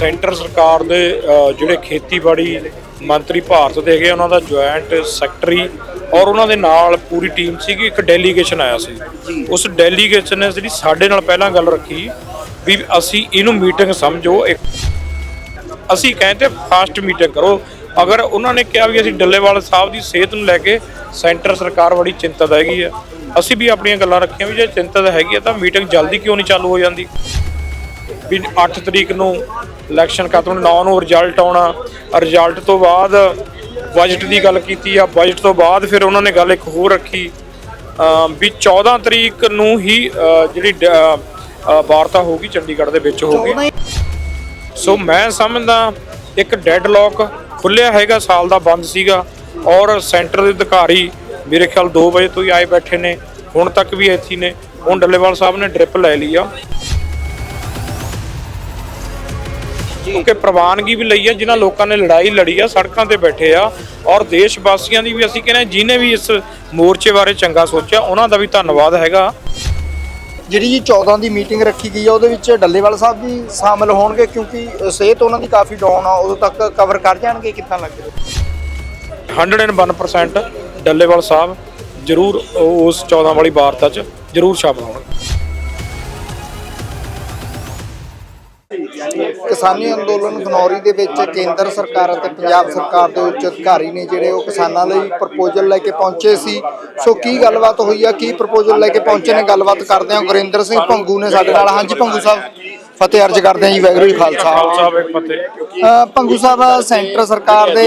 Centre ਸਰਕਾਰ ਦੇ ਜਿਹੜੇ ਖੇਤੀਬਾੜੀ ਮੰਤਰੀ ਭਾਰਤ ਦੇ ਹੈਗੇ ਉਹਨਾਂ ਦਾ ਜੁਆਇੰਟ ਸੈਕਟਰੀ ਔਰ ਉਹਨਾਂ ਦੇ ਨਾਲ ਪੂਰੀ ਟੀਮ ਸੀਗੀ ਇੱਕ ਡੈਲੀਗੇਸ਼ਨ ਆਇਆ ਸੀ। ਉਸ ਡੈਲੀਗੇਸ਼ਨ ਨੇ ਜਿਹੜੀ ਸਾਡੇ ਨਾਲ ਪਹਿਲਾਂ ਗੱਲ ਰੱਖੀ ਵੀ ਅਸੀਂ ਇਹਨੂੰ ਮੀਟਿੰਗ ਸਮਝੋ ਇੱਕ ਅਸੀਂ ਕਹਿੰਦੇ ਫਾਸਟ ਮੀਟਿੰਗ ਕਰੋ। ਅਗਰ ਉਹਨਾਂ ਨੇ ਕਿਹਾ ਵੀ ਅਸੀਂ ਡੱਲੇਵਾਲ ਸਾਹਿਬ ਦੀ ਸਿਹਤ ਨੂੰ ਲੈ ਕੇ ਸੈਂਟਰ ਸਰਕਾਰ ਬੜੀ ਚਿੰਤਤ ਹੈਗੀ ਆ ਅਸੀਂ ਵੀ ਆਪਣੀਆਂ ਗੱਲਾਂ ਰੱਖੀਆਂ ਵੀ ਜੇ ਚਿੰਤਤ ਹੈਗੀ ਆ ਤਾਂ ਮੀਟਿੰਗ ਜਲਦੀ ਕਿਉਂ ਨਹੀਂ ਚਾਲੂ ਹੋ ਜਾਂਦੀ? ਵੀ 8 ਤਰੀਕ ਨੂੰ ਇਲੈਕਸ਼ਨ ਖਤਮ 9 ਨੂੰ ਰਿਜ਼ਲਟ ਆਉਣਾ। ਰਿਜ਼ਲਟ ਤੋਂ ਬਾਅਦ ਬਜਟ ਦੀ ਗੱਲ ਕੀਤੀ ਆ ਬਜਟ ਤੋਂ ਬਾਅਦ ਫਿਰ ਉਹਨਾਂ ਨੇ ਗੱਲ ਇੱਕ ਹੋਰ ਰੱਖੀ ਵੀ 14 ਤਰੀਕ ਨੂੰ ਹੀ ਜਿਹੜੀ ਵਾਰਤਾ ਹੋਊਗੀ ਚੰਡੀਗੜ੍ਹ ਦੇ ਵਿੱਚ ਹੋਊਗੀ। ਸੋ ਮੈਂ ਸਮਝਦਾ ਇੱਕ ਡੈਡਲੌਕ ਖੁੱਲਿਆ ਹੈਗਾ ਸਾਲ ਦਾ ਬੰਦ ਸੀਗਾ ਔਰ ਸੈਂਟਰ ਦੇ ਅਧਿਕਾਰੀ ਮੇਰੇ ਖਿਆਲ 2 ਵਜੇ ਤੋਂ ਹੀ ਆਏ ਬੈਠੇ ਨੇ ਹੁਣ ਤੱਕ ਵੀ ਇੱਥੇ ਨੇ। ਹੁਣ ਡੱਲੇਵਾਲ ਸਾਹਿਬ ਨੇ ਡ੍ਰਿਪ ਲੈ ਲਈ ਆ। ਕਿਉਂਕਿ ਪ੍ਰਵਾਨਗੀ ਵੀ ਲਈ ਆ ਜਿਨ੍ਹਾਂ ਲੋਕਾਂ ਨੇ ਲੜਾਈ ਲੜੀ ਆ ਸੜਕਾਂ ਤੇ ਬੈਠੇ ਆ ਔਰ ਦੇਸ਼ ਵਾਸੀਆਂ ਦੀ ਵੀ ਅਸੀਂ ਕਹਿੰਦੇ ਹਾਂ, ਜਿਨ੍ਹਾਂ ਵੀ ਇਸ ਮੋਰਚੇ ਬਾਰੇ ਚੰਗਾ ਸੋਚਿਆ ਉਹਨਾਂ ਦਾ ਵੀ ਧੰਨਵਾਦ ਹੈਗਾ। ਜਿਹੜੀ ਜੀ 14 ਦੀ ਮੀਟਿੰਗ ਰੱਖੀ ਗਈ ਆ ਉਹਦੇ ਵਿੱਚ ਡੱਲੇਵਾਲ ਸਾਹਿਬ ਵੀ ਸ਼ਾਮਲ ਹੋਣਗੇ ਕਿਉਂਕਿ ਸਿਹਤ ਉਹਨਾਂ ਦੀ ਕਾਫੀ ਡਾਊਨ ਆ ਉਦੋਂ ਤੱਕ ਕਵਰ ਕਰ ਜਾਣਗੇ ਕਿੱਦਾਂ ਲੱਗ ਰਿਹਾ 101% ਡੱਲੇਵਾਲ ਸਾਹਿਬ ਜ਼ਰੂਰ ਉਸ 14 ਵਾਲੀ ਵਾਰਤਾ 'ਚ ਜ਼ਰੂਰ ਸ਼ਾਮਲ ਹੋਣਗੇ। ਕਿਸਾਨੀ ਅੰਦੋਲਨ ਖਨੌਰੀ ਦੇ ਵਿੱਚ ਕੇਂਦਰ ਸਰਕਾਰ ਅਤੇ ਪੰਜਾਬ ਸਰਕਾਰ ਦੇ ਉੱਚ ਅਧਿਕਾਰੀ ਨੇ ਜਿਹੜੇ ਉਹ ਕਿਸਾਨਾਂ ਲਈ ਪ੍ਰਪੋਜ਼ਲ ਲੈ ਕੇ ਪਹੁੰਚੇ ਸੀ। ਸੋ ਕੀ ਗੱਲਬਾਤ ਹੋਈ ਆ? ਕੀ ਪ੍ਰਪੋਜ਼ਲ ਲੈ ਕੇ ਪਹੁੰਚੇ ਨੇ? ਗੱਲਬਾਤ ਕਰਦੇ ਹਾਂ ਗੁਰਿੰਦਰ ਸਿੰਘ ਭੰਗੂ ਨੇ ਸਾਡੇ ਨਾਲ। ਹਾਂਜੀ ਭੰਗੂ ਸਾਹਿਬ। ਫਤਿਹ ਅਰਜ ਕਰਦੇ ਹਾਂ ਜੀ ਵਾਹਿਗੁਰੂ ਜੀ ਖਾਲਸਾ। ਅ, ਭੰਗੂ ਸਾਹਿਬ ਸੈਂਟਰ ਸਰਕਾਰ ਦੇ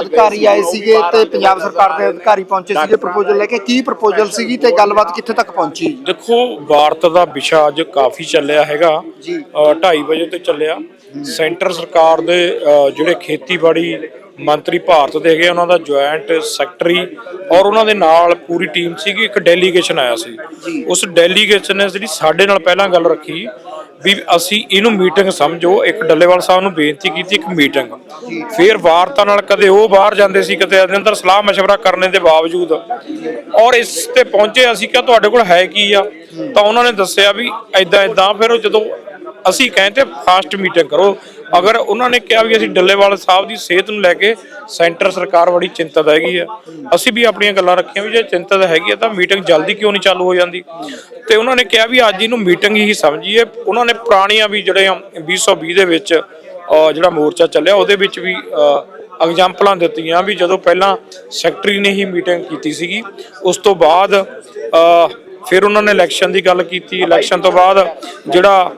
ਅਧਿਕਾਰੀ ਆਏ ਸੀਗੇ ਤੇ ਪੰਜਾਬ ਸਰਕਾਰ ਦੇ ਅਧਿਕਾਰੀ ਪਹੁੰਚੇ ਸੀਗੇ ਪ੍ਰਪੋਜ਼ਲ ਲੈ ਕੇ। ਕੀ ਪ੍ਰਪੋਜ਼ਲ ਸੀਗੀ ਤੇ ਗੱਲਬਾਤ ਕਿੱਥੇ ਤੱਕ ਪਹੁੰਚੀ? ਦੇਖੋ ਭਾਰਤ ਦਾ ਵਿਸ਼ਾ ਅੱਜ ਕਾਫੀ ਚੱਲਿਆ ਹੈਗਾ। ਜੀ। 2:30 ਵਜੇ ਤੇ ਚੱਲਿਆ। ਸੈਂਟਰ ਸਰਕਾਰ ਦੇ ਅ, ਜਿਹੜੇ ਖੇਤੀਬਾੜੀ ਮੰਤਰੀ ਭਾਰਤ ਦੇ ਹੈਗੇ ਉਹਨਾਂ ਦਾ ਜੁਆਇੰਟ ਸੈਕਟਰੀ ਔਰ ਉਹਨਾਂ ਦੇ ਨਾਲ ਪੂਰੀ ਟੀਮ ਸੀਗੀ। ਇੱਕ ਡੈਲੀਗੇਸ਼ਨ ਆਇਆ ਸੀ। ਉਸ ਡੈਲੀਗੇਸ਼ਨ ਨੇ ਜਿਹੜੀ ਸਾਡੇ ਨਾਲ ਪਹਿਲਾਂ ਗੱਲ ਰੱਖੀ ਵੀ ਅਸੀਂ ਇਹਨੂੰ ਮੀਟਿੰਗ ਸਮਝੋ ਇੱਕ ਡੱਲੇਵਾਲ ਸਾਹਿਬ ਨੂੰ ਬੇਨਤੀ ਕੀਤੀ ਇੱਕ ਮੀਟਿੰਗ ਫਿਰ ਵਾਰਤਾ ਨਾਲ ਕਦੇ ਉਹ ਬਾਹਰ ਜਾਂਦੇ ਸੀ ਕਦੇ ਇਹਦੇ ਅੰਦਰ ਸਲਾਹ مشورہ ਕਰਨੇ ਦੇ ਬਾਵਜੂਦ ਔਰ ਇਸ ਤੇ ਪਹੁੰਚੇ ਅਸੀਂ ਕਿਹਾ ਤੁਹਾਡੇ ਕੋਲ ਹੈ ਕੀ ਆ ਤਾਂ ਉਹਨਾਂ ਨੇ ਦੱਸਿਆ ਵੀ ਐਦਾਂ ਐਦਾਂ ਫਿਰ ਉਹ ਜਦੋਂ ਅਸੀਂ ਕਹਿੰਦੇ ਫਾਸਟ ਮੀਟਿੰਗ ਕਰੋ ਅਗਰ ਉਹਨਾਂ ਨੇ ਕਿਹਾ ਵੀ ਅਸੀਂ ਡੱਲੇਵਾਲ ਸਾਹਿਬ ਦੀ ਸਿਹਤ ਨੂੰ ਲੈ ਕੇ ਸੈਂਟਰ ਸਰਕਾਰ ਬੜੀ ਚਿੰਤਤ ਹੈਗੀ ਆ, ਅਸੀਂ ਵੀ ਆਪਣੀਆਂ ਗੱਲਾਂ ਰੱਖੀਆਂ ਵੀ ਜੇ ਚਿੰਤਤ ਹੈਗੀ ਆ ਤਾਂ ਮੀਟਿੰਗ ਜਲਦੀ ਕਿਉਂ ਨਹੀਂ ਚਾਲੂ ਹੋ ਜਾਂਦੀ? ਤੇ ਉਹਨਾਂ ਨੇ ਕਿਹਾ ਵੀ ਅੱਜ ਇਹਨੂੰ ਮੀਟਿੰਗ ਹੀ ਸਮਝੀਏ, ਉਹਨਾਂ ਨੇ ਪੁਰਾਣੀਆਂ ਵੀ ਜਿਹੜੇ ਆ 2020 ਦੇ ਵਿੱਚ ਜਿਹੜਾ ਮੋਰਚਾ ਚੱਲਿਆ ਉਹਦੇ ਵਿੱਚ ਵੀ ਐਗਜ਼ਾਮਪਲਾਂ ਦਿੱਤੀਆਂ ਵੀ ਜਦੋਂ ਪਹਿਲਾਂ ਸੈਕਟਰੀ ਨੇ ਹੀ ਮੀਟਿੰਗ ਕੀਤੀ ਸੀਗੀ, ਉਸ ਤੋਂ ਬਾਅਦ ਫਿਰ ਉਹਨਾਂ ਨੇ ਇਲੈਕਸ਼ਨ ਦੀ ਗੱਲ ਕੀਤੀ, ਇਲੈਕਸ਼ਨ ਤੋਂ ਬਾਅਦ ਜਿਹੜਾ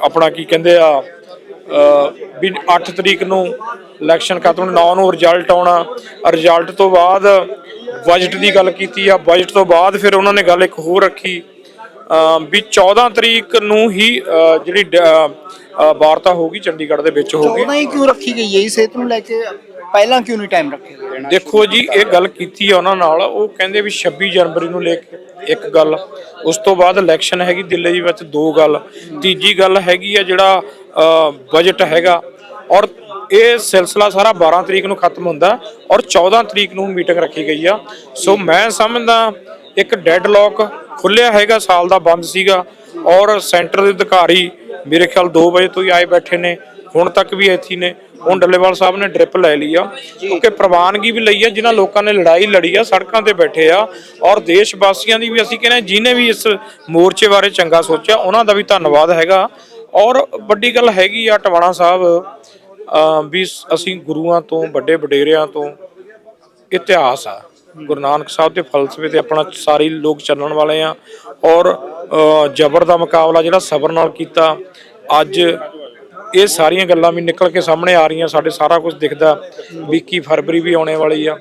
ਆਪਣਾ ਕੀ ਕਹਿੰਦੇ ਆ ਵੀ 8 ਤਰੀਕ ਨੂੰ ਇਲੈਕਸ਼ਨ ਖਤਮ 9 ਨੂੰ ਰਿਜ਼ਲਟ ਆਉਣਾ। ਰਿਜ਼ਲਟ ਤੋਂ ਬਾਅਦ ਬਜਟ ਦੀ ਗੱਲ ਕੀਤੀ ਆ ਬਜਟ ਤੋਂ ਬਾਅਦ ਫਿਰ ਉਹਨਾਂ ਨੇ ਗੱਲ ਇੱਕ ਹੋਰ ਰੱਖੀ ਵੀ 14 ਤਰੀਕ ਨੂੰ ਹੀ ਜਿਹੜੀ ਡ- ਅ, ਵਾਰਤਾ ਹੋਊਗੀ ਚੰਡੀਗੜ੍ਹ ਦੇ ਵਿੱਚ ਹੋਊਗੀ। 14 ਹੀ ਕਿਉਂ ਰੱਖੀ ਗਈ ਹੈ ਜੀ? ਸਿਹਤ ਨੂੰ ਲੈ ਕੇ ਪਹਿਲਾਂ ਕਿਉਂ ਨਹੀਂ ਟਾਈਮ ਰੱਖਿਆ? ਦੇਖੋ ਜੀ, ਇਹ ਗੱਲ ਕੀਤੀ ਆ ਉਹਨਾਂ ਨਾਲ। ਉਹ ਕਹਿੰਦੇ ਵੀ 26 ਜਨਵਰੀ ਨੂੰ ਲੈ ਕੇ ਇੱਕ ਗੱਲ। ਉਸ ਤੋਂ ਬਾਅਦ ਇਲੈਕਸ਼ਨ ਹੈਗੀ ਦਿੱਲੀ ਦੇ ਵਿੱਚ ਦੋ ਗੱਲ। ਤੀਜੀ ਗੱਲ ਹੈਗੀ ਆ ਜਿਹੜਾ ਬਜਟ ਹੈਗਾ। ਔਰ ਇਹ ਸਿਲਸਿਲਾ ਸਾਰਾ 12 ਤਰੀਕ ਨੂੰ ਖਤਮ ਹੁੰਦਾ ਔਰ 14 ਤਰੀਕ ਨੂੰ ਮੀਟਿੰਗ ਰੱਖੀ ਗਈ ਆ। ਸੋ ਮੈਂ ਸਮਝਦਾ ਇੱਕ ਡੈਡਲੌਕ ਖੁੱਲਿਆ ਹੈਗਾ, ਸਾਲ ਦਾ ਬੰਦ ਸੀਗਾ। ਔਰ ਸੈਂਟਰ ਦੇ ਅਧਿਕਾਰੀ ਮੇਰੇ ਖਿਆਲ 2 ਵਜੇ ਤੋਂ ਹੀ ਆਏ ਬੈਠੇ ਨੇ। ਹੁਣ ਤੱਕ ਵੀ ਇੱਥੇ ਨੇ। ਹੁਣ ਡੱਲੇਵਾਲ ਸਾਹਿਬ ਨੇ ਡ੍ਰਿਪ ਲੈ ਲਈ ਆ। ਕਿਉਂਕਿ ਪ੍ਰਵਾਨਗੀ ਵੀ ਲਈ ਆ ਜਿਨ੍ਹਾਂ ਲੋਕਾਂ ਨੇ ਲੜਾਈ ਲੜੀ ਆ ਸੜਕਾਂ ਤੇ ਬੈਠੇ ਆ। ਔਰ ਦੇਸ਼ ਵਾਸੀਆਂ ਦੀ ਵੀ ਅਸੀਂ ਕਹਿੰਦੇ ਹਾਂ, ਜਿਨ੍ਹਾਂ ਵੀ ਇਸ ਮੋਰਚੇ ਬਾਰੇ ਚੰਗਾ ਸੋਚਿਆ ਉਹਨਾਂ ਦਾ ਵੀ ਧੰਨਵਾਦ ਹੈਗਾ। ਔਰ ਵੱਡੀ ਗੱਲ ਹੈਗੀ ਆ ਟਵਾਣਾ ਸਾਹਿਬ ਵੀ ਅਸੀਂ ਗੁਰੂਆਂ ਤੋਂ ਵੱਡੇ ਵਡੇਰਿਆਂ ਤੋਂ ਇਤਿਹਾਸ ਆ। ਗੁਰੂ ਨਾਨਕ ਸਾਹਿਬ ਦੇ ਫਲਸਫੇ ਤੇ ਆਪਣਾ ਸਾਰੇ ਲੋਕ ਚੱਲਣ ਵਾਲੇ ਆ। ਔਰ ਜ਼ਬਰ ਦਾ ਮੁਕਾਬਲਾ ਜਿਹੜਾ ਸਬਰ ਨਾਲ ਕੀਤਾ ਅੱਜ ਇਹ ਸਾਰੀਆਂ ਗੱਲਾਂ ਵੀ ਨਿਕਲ ਕੇ ਸਾਹਮਣੇ ਆ ਰਹੀਆਂ, ਸਾਡੇ ਸਾਰਾ ਕੁਝ ਦਿਖਦਾ। 21 ਫਰਵਰੀ ਵੀ ਆਉਣੇ ਵਾਲੀ ਆ।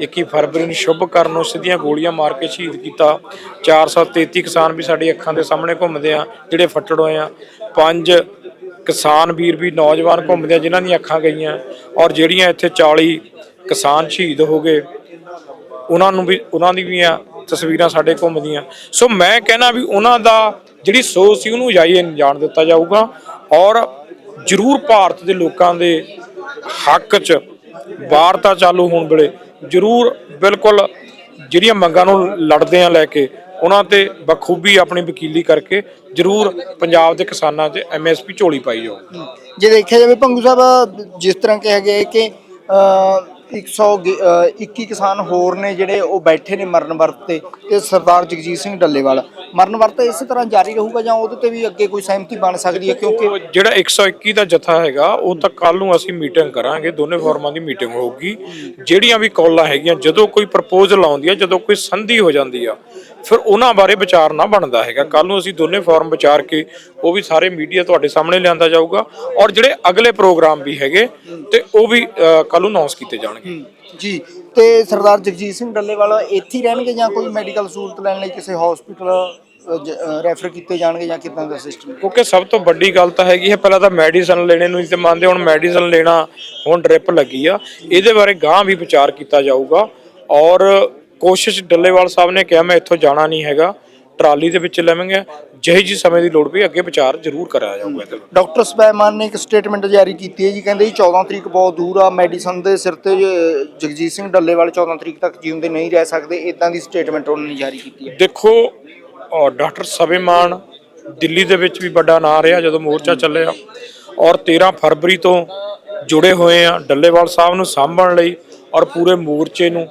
21 ਫਰਵਰੀ ਨੂੰ ਸ਼ੁਭ ਕਰਨ ਨੂੰ ਸਿੱਧੀਆਂ ਗੋਲੀਆਂ ਮਾਰ ਕੇ ਸ਼ਹੀਦ ਕੀਤਾ। 433 ਕਿਸਾਨ ਵੀ ਸਾਡੀ ਅੱਖਾਂ ਦੇ ਸਾਹਮਣੇ ਘੁੰਮਦੇ ਆ, ਜਿਹੜੇ ਫੱਟੜ ਹੋਏ ਆ। ਪੰਜ ਕਿਸਾਨ ਵੀਰ ਵੀ ਨੌਜਵਾਨ ਘੁੰਮਦੇ ਆ, ਜਿਨ੍ਹਾਂ ਦੀਆਂ ਅੱਖਾਂ ਗਈਆਂ। ਔਰ ਜਿਹੜੀਆਂ ਇੱਥੇ 40 ਕਿਸਾਨ ਸ਼ਹੀਦ ਹੋ ਗਏ, ਉਹਨਾਂ ਨੂੰ ਵੀ, ਉਹਨਾਂ ਦੀ ਵੀ ਆ ਤਸਵੀਰਾਂ ਸਾਡੇ ਘੁੰਮਦੀਆਂ। ਸੋ ਮੈਂ ਕਹਿਣਾ ਵੀ ਉਹਨਾਂ ਦਾ ਜਿਹੜੀ ਸੋਚ ਸੀ, ਉਹਨੂੰ ਜਾਈਏ ਜਾਣ ਦਿੱਤਾ ਜਾਊਗਾ। ਔਰ ਜ਼ਰੂਰ ਭਾਰਤ ਦੇ ਲੋਕਾਂ ਦੇ ਹੱਕ 'ਚ ਵਾਰਤਾ ਚਾਲੂ ਹੋਣ ਵੇਲੇ ਜ਼ਰੂਰ ਬਿਲਕੁਲ ਜਿਹੜੀਆਂ ਮੰਗਾਂ ਨੂੰ ਲੜਦੇ ਆ ਲੈ ਕੇ, ਉਹਨਾਂ ਤੇ ਬਖੂਬੀ ਆਪਣੀ ਵਕੀਲੀ ਕਰਕੇ ਜ਼ਰੂਰ ਪੰਜਾਬ ਦੇ ਕਿਸਾਨਾਂ 'ਚ ਐਮਐਸਪੀ ਝੋਲੀ ਪਾਈ ਜਾਓ ਜੇ ਦੇਖਿਆ ਜਾਵੇ, ਪੰਗੂ ਸਾਹਿਬ, ਜਿਸ ਤਰ੍ਹਾਂ ਕਿਹਾ ਗਿਆ ਕਿ 121 ਕਿਸਾਨ ਹੋਰ ਨੇ ਜਿਹੜੇ ਉਹ ਬੈਠੇ ਨੇ ਮਰਨ ਵਰਤ ਤੇ ਤੇ ਸਰਦਾਰ ਜਗਜੀਤ ਸਿੰਘ ਡੱਲੇਵਾਲ। ਮਰਨ ਵਰਤ ਇਸੇ ਤਰ੍ਹਾਂ ਜਾਰੀ ਰਹੂਗਾ ਜਾਂ ਉਹਦੇ ਤੇ ਵੀ ਅੱਗੇ ਕੋਈ ਸਹਿਮਤੀ ਬਣ ਸਕਦੀ ਹੈ? ਕਿਉਂਕਿ ਉਹ ਜਿਹੜਾ 121 ਦਾ ਜਥਾ ਹੈਗਾ, ਉਹ ਤਾਂ ਕੱਲ ਨੂੰ ਅਸੀਂ ਮੀਟਿੰਗ ਕਰਾਂਗੇ, ਦੋਨੇ ਫੋਰਮਾਂ ਦੀ ਮੀਟਿੰਗ ਹੋਊਗੀ। ਜਿਹੜੀਆਂ ਵੀ ਕੌਲਾਂ ਹੈਗੀਆਂ, ਜਦੋਂ ਕੋਈ ਪ੍ਰਪੋਜ਼ਲ ਆਉਂਦੀ ਹੈ ਜਦੋਂ ਕੋਈ ਸੰਧੀ ਹੋ ਜਾਂਦੀ ਆ ਫਿਰ ਉਹਨਾਂ ਬਾਰੇ ਵਿਚਾਰ ਨਾ ਬਣਦਾ ਹੈਗਾ। ਕੱਲ ਨੂੰ ਅਸੀਂ ਦੋਨੇ ਫੋਰਮ ਵਿਚਾਰ ਕੇ ਉਹ ਵੀ ਸਾਰੇ ਮੀਡੀਆ ਤੁਹਾਡੇ ਸਾਹਮਣੇ ਲਿਆਂਦਾ ਜਾਊਗਾ ਔਰ ਜਿਹੜੇ ਅਗਲੇ ਪ੍ਰੋਗਰਾਮ ਵੀ ਹੈਗੇ ਤੇ ਉਹ ਵੀ ਕੱਲ ਨੂੰ ਅਨਾਉਂਸ ਕੀਤੇ ਜਾਣਗੇ। ਜੀ। ਤੇ ਸਰਦਾਰ ਜਗਜੀਤ ਸਿੰਘ ਡੱਲੇਵਾਲ ਇੱਥੇ ਹੀ ਰਹਿਣਗੇ ਜਾਂ ਕੋਈ ਮੈਡੀਕਲ ਸਹੂਲਤ ਲੈਣ ਲਈ ਕਿਸੇ ਹਸਪੀਟਲ ਰੈਫਰ ਕੀਤੇ ਜਾਣਗੇ ਜਾਂ ਕਿਦਾਂ ਦਾ ਸਿਸਟਮ ਕਿਉਂਕਿ ਸਭ ਤੋਂ ਵੱਡੀ ਗੱਲ ਤਾਂ ਹੈਗੀ ਹੈ ਪਹਿਲਾਂ ਤਾਂ ਮੈਡੀਸਨ ਲੈਣੇ ਨੂੰ ਤੇ ਮੰਨਦੇ ਹੁਣ ਮੈਡੀਸਨ ਲੈਣਾ ਹੁਣ ਡ੍ਰਿਪ ਲੱਗੀ ਆ। ਇਹਦੇ ਬਾਰੇ ਗਾਂ ਵੀ ਵਿਚਾਰ ਕੀਤਾ ਜਾਊਗਾ ਔਰ ਕੋਸ਼ਿਸ਼ ਡੱਲੇਵਾਲ ਸਾਹਿਬ ਨੇ ਕਿਹਾ ਮੈਂ ਇੱਥੋਂ ਜਾਣਾ ਨਹੀਂ ਹੈਗਾ ਟਰਾਲੀ ਦੇ ਵਿੱਚ ਲਵਾਂਗੇ ਜਿਹੀ ਜੀ ਸਮੇਂ ਦੀ ਲੋੜ ਪਈ ਅੱਗੇ ਵਿਚਾਰ ਜ਼ਰੂਰ ਕਰਾਇਆ ਜਾਊਗਾ ਇਹਦੇ। ਡਾਕਟਰ ਸਪੈਮਾਨ ਨੇ ਇੱਕ ਸਟੇਟਮੈਂਟ ਜਾਰੀ ਕੀਤੀ ਹੈ ਜੀ ਕਹਿੰਦੇ ਜੀ 14 ਤਰੀਕ ਬਹੁਤ ਦੂਰ ਆ ਮੈਡੀਸਨ ਦੇ ਸਿਰ ਤੇ ਜਗਜੀਤ ਸਿੰਘ ਡੱਲੇਵਾਲ 14 ਤਰੀਕ ਤੱਕ ਜਿਉਂਦੇ ਨਹੀਂ ਰਹਿ ਸਕਦੇ ਇਦਾਂ ਦੀ ਸਟੇਟਮੈਂਟ ਉਹਨਾਂ ਨੇ ਜਾਰੀ ਕੀਤੀ ਹੈ ਦੇਖੋ ਡਾਕਟਰ ਸਵੇਮਾਨ ਦਿੱਲੀ ਦੇ ਵਿੱਚ ਵੀ ਵੱਡਾ ਨਾਂ ਰਿਹਾ ਜਦੋਂ ਮੋਰਚਾ ਚੱਲਿਆ ਔਰ 13 ਫਰਵਰੀ ਤੋਂ ਜੁੜੇ ਹੋਏ ਆ ਡੱਲੇਵਾਲ ਸਾਹਿਬ ਨੂੰ ਸਾਂਭਣ ਲਈ ਔਰ ਪੂਰੇ ਮੋਰਚੇ ਨੂੰ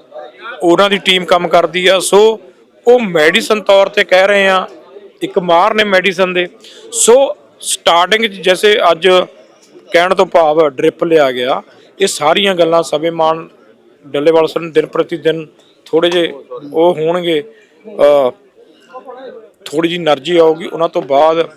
ਉਹਨਾਂ ਦੀ ਟੀਮ ਕੰਮ ਕਰਦੀ ਆ। ਸੋ ਉਹ ਮੈਡੀਸਨ ਤੌਰ ਤੇ ਕਹਿ ਰਹੇ ਆ, ਇੱਕ ਮਾਰ ਨੇ ਮੈਡੀਸਨ ਦੇ। ਸੋ ਸਟਾਰਟਿੰਗ ਚ ਜੈਸੇ ਅੱਜ ਕਹਿਣ ਤੋਂ ਭਾਵ ਡ੍ਰਿਪ ਲਿਆ ਗਿਆ, ਇਹ ਸਾਰੀਆਂ ਗੱਲਾਂ ਸਵੇਮਾਨ ਡੱਲੇਵਾਲ ਸਰ ਦਿਨ ਪ੍ਰਤੀ ਦਿਨ ਥੋੜੇ ਜੇ ਉਹ ਹੋਣਗੇ ਥੋੜੀ ਜੀ એનર્ਜੀ ਆਊਗੀ। ਉਹਨਾਂ ਤੋਂ ਬਾਅਦ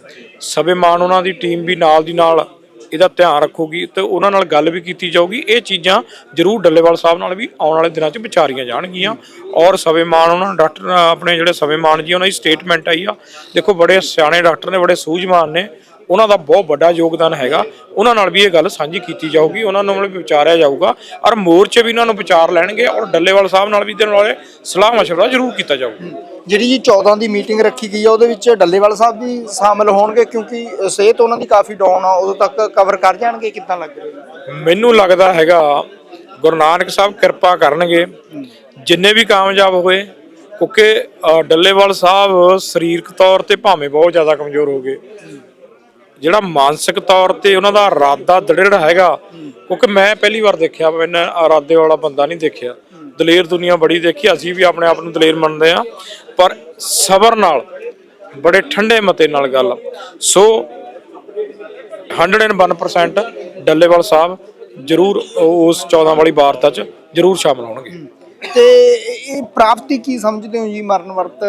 ਸਵੇਮਾਨ ਉਹਨਾਂ ਦੀ ਟੀਮ ਵੀ ਨਾਲ ਦੀ ਨਾਲ ਇਹਦਾ ਧਿਆਨ ਰੱਖੂਗੀ ਤੇ ਉਹਨਾਂ ਨਾਲ ਗੱਲ ਵੀ ਕੀਤੀ ਜਾਊਗੀ। ਇਹ ਚੀਜ਼ਾਂ ਜ਼ਰੂਰ ਡੱਲੇਵਾਲ ਸਾਹਿਬ ਨਾਲ ਵੀ ਆਉਣ ਵਾਲੇ ਦਿਨਾਂ 'ਚ ਵਿਚਾਰੀਆਂ ਜਾਣਗੀਆਂ। ਔਰ ਸਭੇਮਾਨ ਉਹਨਾਂ ਡਾਕਟਰ ਆਪਣੇ ਜਿਹੜੇ ਸਭੇਮਾਨ ਜੀ, ਉਹਨਾਂ ਦੀ ਸਟੇਟਮੈਂਟ ਆਈ ਆ। ਦੇਖੋ ਬੜੇ ਸਿਆਣੇ ਡਾਕਟਰ ਨੇ, ਬੜੇ ਸੂਝਵਾਨ ਨੇ। ਉਹਨਾਂ ਦਾ ਬਹੁਤ ਵੱਡਾ ਯੋਗਦਾਨ ਹੈਗਾ। ਉਹਨਾਂ ਨਾਲ ਵੀ ਇਹ ਗੱਲ ਸਾਂਝੀ ਕੀਤੀ ਜਾਊਗੀ ਉਹਨਾਂ ਨਾਲ ਵੀ ਵਿਚਾਰਿਆ ਜਾਊਗਾ। ਔਰ ਮੋਰਚੇ ਵੀ ਇਹਨਾਂ ਨੂੰ ਵਿਚਾਰ ਲੈਣਗੇ ਔਰ ਡੱਲੇਵਾਲ ਸਾਹਿਬ ਨਾਲ ਵੀ ਇਹਦੇ ਨਾਲ ਸਲਾਹ ਮਸ਼ਵਰਾ ਜ਼ਰੂਰ ਕੀਤਾ ਜਾਊਗਾ। ਜਿਹੜੀ ਜੀ 14 ਦੀ ਮੀਟਿੰਗ ਰੱਖੀ ਗਈ ਹੈ ਉਹਦੇ ਵਿੱਚ ਡੱਲੇਵਾਲ ਸਾਹਿਬ ਵੀ ਸ਼ਾਮਲ ਹੋਣਗੇ ਕਿਉਂਕਿ ਸਿਹਤ ਉਹਨਾਂ ਦੀ ਕਾਫੀ ਡਾਊਨ ਆ ਉਦੋਂ ਤੱਕ ਕਵਰ ਕਰ ਜਾਣਗੇ ਕਿੱਦਾਂ ਲੱਗ ਰਿਹਾ? ਮੈਨੂੰ ਲੱਗਦਾ ਹੈਗਾ ਗੁਰੂ ਨਾਨਕ ਸਾਹਿਬ ਕਿਰਪਾ ਕਰਨਗੇ। ਜਿੰਨੇ ਵੀ ਕਾਮਯਾਬ ਹੋਏ ਕਿਉਂਕਿ ਡੱਲੇਵਾਲ ਸਾਹਿਬ ਸਰੀਰਕ ਤੌਰ ਤੇ ਭਾਵੇਂ ਬਹੁਤ ਜ਼ਿਆਦਾ ਕਮਜ਼ੋਰ ਹੋ ਗਏ। ਜਿਹੜਾ ਮਾਨਸਿਕ ਤੌਰ ਤੇ ਉਹਨਾਂ ਦਾ ਇਰਾਦਾ ਦ੍ਰਿੜ ਹੈਗਾ, ਕਿਉਂਕਿ ਮੈਂ ਪਹਿਲੀ ਵਾਰ ਦੇਖਿਆ ਮੈਨਾਂ ਇਰਾਦੇ ਵਾਲਾ ਬੰਦਾ ਨਹੀਂ ਦੇਖਿਆ। ਦਲੇਰ ਦੁਨੀਆ ਬੜੀ ਦੇਖੀ, ਅਸੀਂ ਵੀ ਆਪਣੇ ਆਪ ਨੂੰ ਦਲੇਰ ਮੰਨਦੇ ਆ ਪਰ ਸਬਰ ਨਾਲ, ਬੜੇ ਠੰਡੇ ਮਤੇ ਨਾਲ ਗੱਲ। ਸੋ 101% ਡੱਲੇਵਾਲ ਸਾਹਿਬ ਜਰੂਰ ਉਸ 14 ਵਾਲੀ ਵਾਰਤਾ 'ਚ ਜਰੂਰ ਸ਼ਾਮਲ ਹੋਣਗੇ। ਤੇ ਇਹ ਪ੍ਰਾਪਤੀ ਕੀ ਸਮਝਦੇ ਹੋ ਜੀ ਮਰਨ ਵਰਤ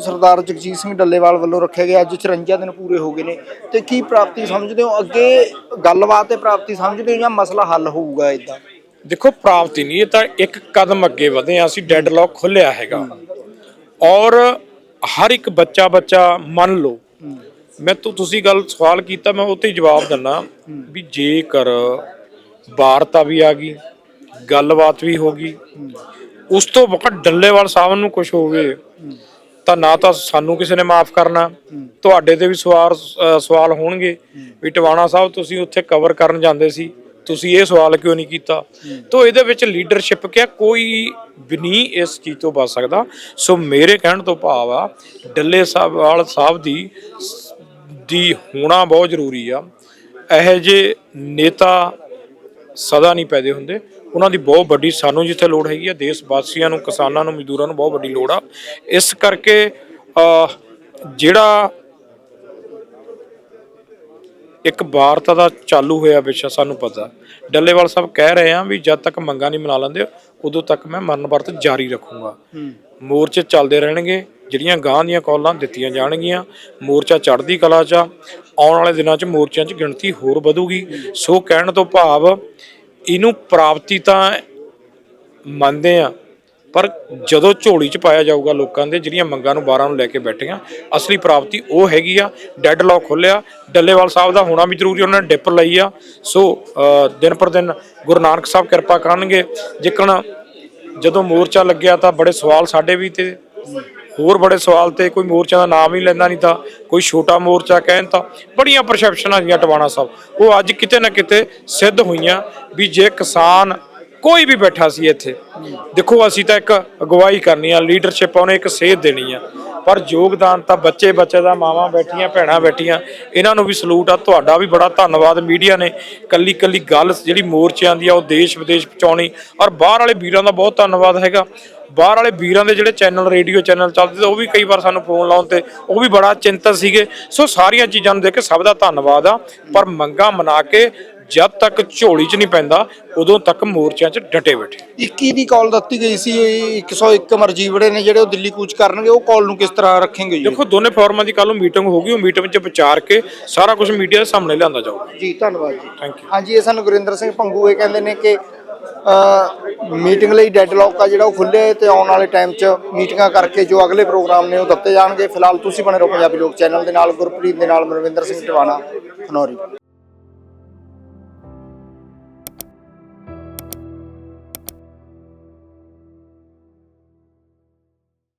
ਸਰਦਾਰ ਜਗਜੀਤ ਸਿੰਘ ਡੱਲੇਵਾਲ ਵੱਲੋਂ ਰੱਖਿਆ ਗਿਆ ਅੱਜ 54 ਦਿਨ ਪੂਰੇ ਹੋ ਗਏ ਨੇ। ਤੇ ਕੀ ਪ੍ਰਾਪਤੀ ਸਮਝਦੇ ਹੋ? ਅੱਗੇ ਗੱਲਬਾਤ ਤੇ ਪ੍ਰਾਪਤੀ ਸਮਝਦੇ ਹੋ ਜਾਂ ਮਸਲਾ ਹੱਲ ਹੋਊਗਾ ਇਦਾਂ ਦੇਖੋ, ਪ੍ਰਾਪਤੀ ਨਹੀਂ, ਇਹ ਤਾਂ ਇੱਕ ਕਦਮ ਅੱਗੇ ਵਧੇ ਆ ਅਸੀਂ ਡੈਡਲੌਕ ਖੋਲਿਆ ਹੈਗਾ। ਔਰ ਹਰ ਇੱਕ ਬੱਚਾ ਬੱਚਾ ਮੰਨ ਲਓ, ਮੈਂ ਤੋਂ, ਤੁਸੀਂ ਗੱਲ, ਸਵਾਲ ਕੀਤਾ, ਮੈਂ ਉਹ ਤੇ ਹੀ ਜਵਾਬ ਦਿੰਨਾ ਵੀ ਜੇਕਰ ਵਾਰਤਾ ਵੀ ਆ ਗਈ, ਗੱਲਬਾਤ ਵੀ ਹੋ ਗਈ ਉਸ ਤੋਂ ਬਾਅਦ ਡੱਲੇਵਾਲ ਸਾਹਿਬ ਨੂੰ ਕੁਝ ਹੋਵੇ, ਤਾਂ ਨਾ ਤਾਂ ਸਾਨੂੰ ਕਿਸੇ ਨੇ ਮਾਫ ਕਰਨਾ। ਤੁਹਾਡੇ ਤੇ ਵੀ ਸਵਾਲ ਸਵਾਲ ਹੋਣਗੇ ਵੀ ਟਵਾਣਾ ਸਾਹਿਬ ਤੁਸੀਂ ਉੱਥੇ ਕਵਰ ਕਰਨ ਜਾਂਦੇ ਸੀ, ਤੁਸੀਂ ਇਹ ਸਵਾਲ ਕਿਉਂ ਨਹੀਂ ਕੀਤਾ? ਤੋਂ ਇਹਦੇ ਵਿੱਚ ਲੀਡਰਸ਼ਿਪ ਕਿਆ? ਕੋਈ ਵੀ ਨਹੀਂ ਇਸ ਚੀਜ਼ ਤੋਂ ਬਚ ਸਕਦਾ। ਸੋ ਮੇਰੇ ਕਹਿਣ ਤੋਂ ਭਾਵ ਆ, ਡੱਲੇ ਸਾਹਿਬ ਵਾਲ ਸਾਹਿਬ ਦੀ ਦੀ ਹੋਣਾ ਬਹੁਤ ਜ਼ਰੂਰੀ ਆ। ਇਹ ਜਿਹੇ ਨੇਤਾ ਸਦਾ ਨਹੀਂ ਪੈਦੇ ਹੁੰਦੇ। ਉਹਨਾਂ ਦੀ ਬਹੁਤ ਵੱਡੀ ਸਾਨੂੰ ਜਿੱਥੇ ਲੋੜ ਹੈਗੀ ਆ ਦੇਸ਼ ਵਾਸੀਆਂ ਨੂੰ ਕਿਸਾਨਾਂ ਨੂੰ ਮਜ਼ਦੂਰਾਂ ਨੂੰ ਬਹੁਤ ਵੱਡੀ ਲੋੜ ਆ। ਇਸ ਕਰਕੇ ਜਿਹੜਾ ਇੱਕ ਵਾਰਤਾ ਦਾ ਚਾਲੂ ਹੋਇਆ ਵਿਸ਼ਾ ਸਾਨੂੰ ਪਤਾ। ਡੱਲੇਵਾਲ ਸਾਹਿਬ ਕਹਿ ਰਹੇ ਆ ਵੀ ਜਦ ਤੱਕ ਮੰਗਾਂ ਨਹੀਂ ਮਨਾ ਲੈਂਦੇ ਉਦੋਂ ਤੱਕ ਮੈਂ ਮਰਨ ਵਰਤ ਜਾਰੀ ਰੱਖੂੰਗਾ। ਮੋਰਚੇ ਚੱਲਦੇ ਰਹਿਣਗੇ ਜਿਹੜੀਆਂ ਗਾਂ ਦੀਆਂ ਕਾਲਾਂ ਦਿੱਤੀਆਂ ਜਾਣਗੀਆਂ ਮੋਰਚਾ ਚੜ੍ਹਦੀ ਕਲਾ 'ਚ। ਆਉਣ ਵਾਲੇ ਦਿਨਾਂ 'ਚ ਮੋਰਚਿਆਂ 'ਚ ਗਿਣਤੀ ਹੋਰ ਵਧੂਗੀ। ਸੋ ਕਹਿਣ ਤੋਂ ਭਾਵ ਇਹਨੂੰ ਪ੍ਰਾਪਤੀ ਤਾਂ ਮੰਨਦੇ ਆ, ਪਰ ਜਦੋਂ ਝੋਲੀ 'ਚ ਪਾਇਆ ਜਾਊਗਾ ਲੋਕਾਂ ਦੇ, ਜਿਹੜੀਆਂ ਮੰਗਾਂ ਨੂੰ 12 ਨੂੰ ਲੈ ਕੇ ਬੈਠੀਆਂ, ਅਸਲੀ ਪ੍ਰਾਪਤੀ ਉਹ ਹੈਗੀ ਆ ਡੈੱਡ ਡੈਡਲੌਕ ਖੋਲਿਆ, ਡੱਲੇਵਾਲ ਸਾਹਿਬ ਦਾ ਹੋਣਾ ਵੀ ਜ਼ਰੂਰੀ, ਉਹਨਾਂ ਨੇ ਡਿਪ ਲਈ ਆ। ਸੋ ਦਿਨ ਪਰ ਦਿਨ ਗੁਰੂ ਨਾਨਕ ਸਾਹਿਬ ਕਿਰਪਾ ਕਰਨਗੇ। ਜਿੱਕਣ ਜਦੋਂ ਮੋਰਚਾ ਲੱਗਿਆ ਤਾਂ ਬੜੇ ਸਵਾਲ ਸਾਡੇ ਵੀ ਤੇ ਹੋਰ ਬੜੇ ਸਵਾਲ ਤੇ ਕੋਈ ਮੋਰਚਾ ਦਾ ਨਾਮ ਹੀ ਲੈਂਦਾ ਨਹੀਂ ਤਾਂ, ਕੋਈ ਛੋਟਾ ਮੋਰਚਾ ਕਹਿਣ ਤਾਂ, ਬੜੀਆਂ ਪਰਸੈਪਸ਼ਨਾਂ ਦੀਆਂ ਟਵਾਣਾ ਸਾਹਿਬ। ਉਹ ਅੱਜ ਕਿਤੇ ਨਾ ਕਿਤੇ ਸਿੱਧ ਹੋਈਆਂ ਵੀ ਜੇ ਕਿਸਾਨ ਕੋਈ ਵੀ ਬੈਠਾ ਸੀ ਇੱਥੇ, ਦੇਖੋ ਅਸੀਂ ਤਾਂ ਇੱਕ ਅਗਵਾਈ ਕਰਨੀ ਆ ਲੀਡਰਸ਼ਿਪ ਉਹਨੇ ਇੱਕ ਸੇਧ ਦੇਣੀ ਆ। ਪਰ ਯੋਗਦਾਨ ਤਾਂ ਬੱਚੇ ਬੱਚੇ ਦਾ, ਮਾਵਾਂ ਬੈਠੀਆਂ, ਭੈਣਾਂ ਬੈਠੀਆਂ, ਇਹਨਾਂ ਨੂੰ ਵੀ ਸਲੂਟ ਆ। ਤੁਹਾਡਾ ਵੀ ਬੜਾ ਧੰਨਵਾਦ। ਮੀਡੀਆ ਨੇ ਕੱਲੀ ਕੱਲੀ ਗੱਲ ਜਿਹੜੀ ਮੋਰਚਿਆਂ ਦੀ ਆ, ਉਹ ਦੇਸ਼ ਵਿਦੇਸ਼ ਪਹੁੰਚਾਉਣੀ। ਔਰ ਬਾਹਰ ਵਾਲੇ ਵੀਰਾਂ ਦਾ ਬਹੁਤ ਧੰਨਵਾਦ ਹੈਗਾ। ਬਾਹਰ ਵਾਲੇ ਵੀਰਾਂ ਦੇ ਜਿਹੜੇ ਚੈਨਲ, ਰੇਡੀਓ ਚੈਨਲ ਚੱਲਦੇ ਤੇ ਉਹ ਵੀ ਕਈ ਵਾਰ ਸਾਨੂੰ ਫੋਨ ਲਾਉਣ ਤੇ ਉਹ ਵੀ ਬੜਾ ਚਿੰਤਤ ਸੀਗੇ। ਸੋ ਸਾਰੀਆਂ ਚੀਜ਼ਾਂ ਨੂੰ ਦੇਖ ਕੇ ਸਭ ਦਾ ਧੰਨਵਾਦ ਆ। ਪਰ ਮੰਗਾ ਮਨਾ ਕੇ ਜਦ ਤੱਕ ਝੋਲੀ 'ਚ ਨਹੀਂ ਪੈਂਦਾ ਉਦੋਂ ਤੱਕ ਮੋਰਚਿਆਂ 'ਚ ਡਟੇ ਬੈਠੇ। 21 ਦੀ ਕਾਲ ਦਿੱਤੀ ਗਈ ਸੀ 101 ਮਰਜੀਵੜੇ ਨੇ ਜਿਹੜੇ ਉਹ ਦਿੱਲੀ ਕੂਚ ਕਰਨਗੇ ਉਹ ਕਾਲ ਨੂੰ ਕਿਸ ਤਰ੍ਹਾਂ ਰੱਖेंगे ਜੀ? ਦੇਖੋ ਦੋਨੇ ਫੋਰਮਾਂ ਦੀ ਕੱਲ ਨੂੰ ਮੀਟਿੰਗ ਹੋਗੀ ਉਹ ਮੀਟਿੰਗ 'ਚ ਵਿਚਾਰ ਕੇ ਸਾਰਾ ਕੁਝ ਮੀਡੀਆ ਦੇ ਸਾਹਮਣੇ ਲਿਆਂਦਾ ਜਾਊਗਾ। ਜੀ ਧੰਨਵਾਦ ਜੀ। ਥੈਂਕ ਯੂ ਹਾਂਜੀ ਇਹ ਸਾਨੂੰ ਗੁਰਿੰਦਰ ਸਿੰਘ ਭੰਗੂ ਇਹ ਕਹਿੰਦੇ ਨੇ ਕਿ ਮੀਟਿੰਗ ਲਈ ਡੈਡਲੌਕ ਆ ਜਿਹੜਾ ਉਹ ਖੁੱਲੇ ਤੇ ਆਉਣ ਵਾਲੇ ਟਾਈਮ 'ਚ ਮੀਟਿੰਗਾਂ ਕਰਕੇ ਜੋ ਅਗਲੇ ਪ੍ਰੋਗਰਾਮ ਨੇ ਉਹ ਦਿੱਤੇ ਜਾਣਗੇ। ਫਿਲਹਾਲ ਤੁਸੀਂ ਬਣੇ ਰਹੋ ਪੰਜਾਬੀ ਲੋਕ ਚੈਨਲ ਦੇ ਨਾਲ ਗੁਰਪ੍ਰੀਤ ਦੇ ਨਾਲ ਮਨਵਿੰਦਰ ਸਿੰਘ ਟਿਵਾਣਾ ਖਨੌਰੀ।